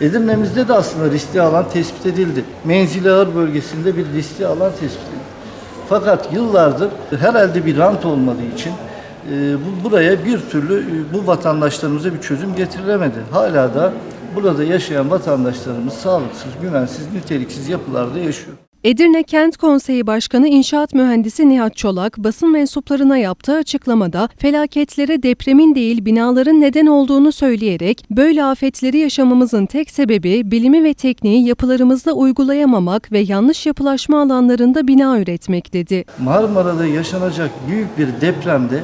Edirne'mizde de aslında riskli alan tespit edildi. Menzili ağır bölgesinde bir riskli alan tespit edildi. Fakat yıllardır herhalde bir rant olmadığı için e, bu, buraya bir türlü e, bu vatandaşlarımıza bir çözüm getirilemedi. Hala da burada yaşayan vatandaşlarımız sağlıksız, güvensiz, niteliksiz yapılarda yaşıyor. Edirne Kent Konseyi Başkanı İnşaat Mühendisi Nihat Çolak basın mensuplarına yaptığı açıklamada felaketlere depremin değil binaların neden olduğunu söyleyerek böyle afetleri yaşamamızın tek sebebi bilimi ve tekniği yapılarımızda uygulayamamak ve yanlış yapılaşma alanlarında bina üretmek dedi. Marmara'da yaşanacak büyük bir depremde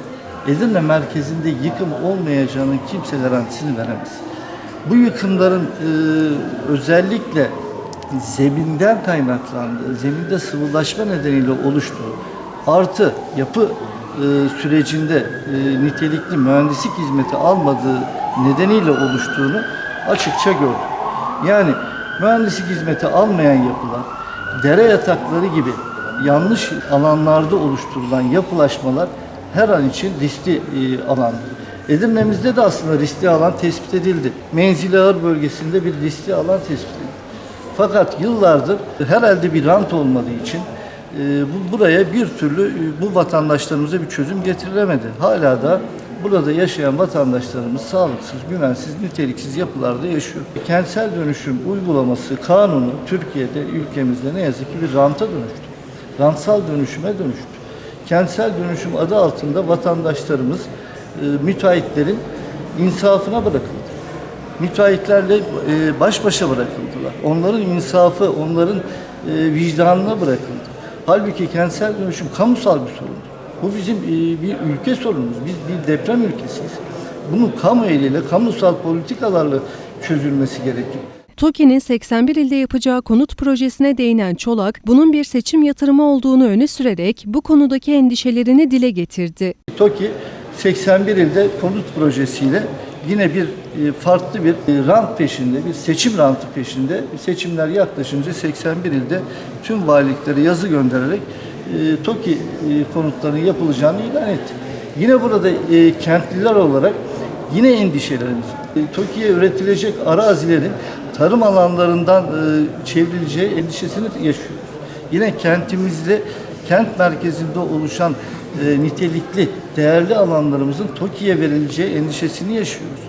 Edirne merkezinde yıkım olmayacağının kimse garantisini veremez. Bu yıkımların e, özellikle zeminden kaynaklandığı, zeminde sıvılaşma nedeniyle oluştuğu artı yapı e, sürecinde e, nitelikli mühendislik hizmeti almadığı nedeniyle oluştuğunu açıkça gördük. Yani mühendislik hizmeti almayan yapılar, dere yatakları gibi yanlış alanlarda oluşturulan yapılaşmalar her an için riskli e, alandır. Edirne'mizde de aslında riskli alan tespit edildi. Menzili ağır bölgesinde bir riskli alan tespit edildi. Fakat yıllardır herhalde bir rant olmadığı için e, bu, buraya bir türlü e, bu vatandaşlarımıza bir çözüm getirilemedi. Hala da burada yaşayan vatandaşlarımız sağlıksız, güvensiz, niteliksiz yapılarda yaşıyor. Kentsel dönüşüm uygulaması kanunu Türkiye'de, ülkemizde ne yazık ki bir ranta dönüştü. Rantsal dönüşüme dönüştü. Kentsel dönüşüm adı altında vatandaşlarımız, e, müteahhitlerin insafına bırakıldı müteahhitlerle e, baş başa bırakıldılar. Onların insafı, onların e, vicdanına bırakıldı. Halbuki kentsel dönüşüm kamusal bir sorundur. Bu bizim e, bir ülke sorunumuz. Biz bir deprem ülkesiyiz. Bunun kamu eliyle, kamusal politikalarla çözülmesi gerekir. TOKİ'nin 81 ilde yapacağı konut projesine değinen Çolak, bunun bir seçim yatırımı olduğunu öne sürerek bu konudaki endişelerini dile getirdi. TOKİ 81 ilde konut projesiyle yine bir e, farklı bir e, rant peşinde, bir seçim rantı peşinde. Seçimler yaklaşınca 81 ilde tüm valiliklere yazı göndererek e, TOKİ konutlarının yapılacağını ilan etti. Yine burada kentliler olarak yine endişelerimiz. TOKİ'ye üretilecek arazilerin tarım alanlarından çevrileceği endişesini yaşıyoruz. Yine kentimizde kent merkezinde oluşan e, nitelikli, değerli alanlarımızın TOKİ'ye verileceği endişesini yaşıyoruz.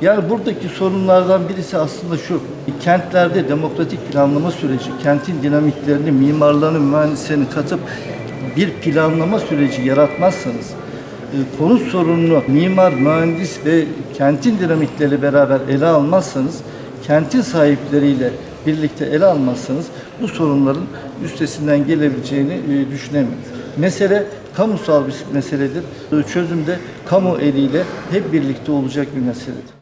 Yani buradaki sorunlardan birisi aslında şu, kentlerde demokratik planlama süreci, kentin dinamiklerini, mimarlarını, mühendislerini katıp bir planlama süreci yaratmazsanız, e, konut sorununu mimar, mühendis ve kentin dinamikleriyle beraber ele almazsanız, kentin sahipleriyle birlikte ele almazsanız bu sorunların üstesinden gelebileceğini e, düşünemiyoruz. Mesele kamusal bir meseledir. Çözümde kamu eliyle hep birlikte olacak bir meseledir.